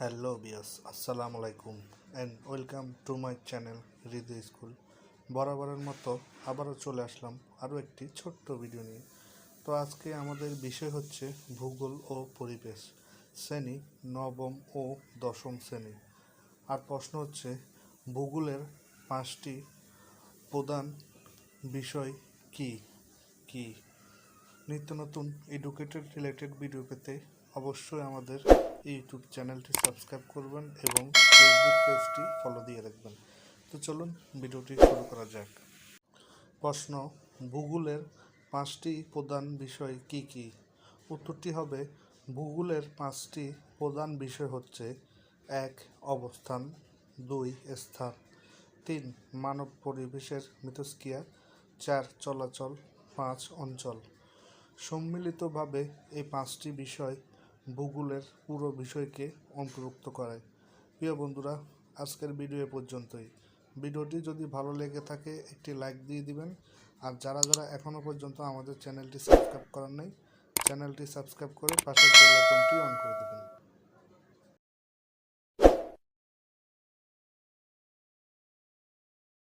Hello বিয়াস আসসালামু আলাইকুম and welcome to my channel Hridoy school বরাবরের মতো আবারও চলে আসলাম আরও একটি ছোট্ট ভিডিও নিয়ে। তো আজকে আমাদের বিষয় হচ্ছে ভূগোল ও পরিবেশ। শ্রেণি নবম ও দশম শ্রেণি। আর প্রশ্ন হচ্ছে, ভূগোলের পাঁচটি প্রধান বিষয় কি? কি? নিত্য নতুন এডুকেটেড রিলেটেড ভিডিও পেতে অবশ্যই আমাদের ইউটিউব চ্যানেলটি সাবস্ক্রাইব করবেন এবং ফেসবুক পেজটি ফলো দিয়ে রাখবেন। তো চলুন ভিডিওটি শুরু করা যাক। প্রশ্ন, ভূগোলের পাঁচটি প্রধান বিষয় কি কি? উত্তরটি হবে, ভূগোলের পাঁচটি প্রধান বিষয় হচ্ছে, এক, অবস্থান, দুই, স্থান, তিন, মানব পরিবেশের মিথস্ক্রিয়া, চার, চলাচল, পাঁচ, অঞ্চল। সম্মিলিতভাবে এই পাঁচটি বিষয় ভূগোলের পুরো বিষয়কে অন্তর্ভুক্ত করে প্রিয় বন্ধুরা, আজকের ভিডিও এ পর্যন্তই। ভিডিওটি যদি ভালো লেগে থাকে, একটি লাইক দিয়ে দিবেন। আর যারা যারা এখনও পর্যন্ত আমাদের চ্যানেলটি সাবস্ক্রাইব করেন নাই, চ্যানেলটি সাবস্ক্রাইব করে পাশের বেল আইকনটি অন করে দেবেন।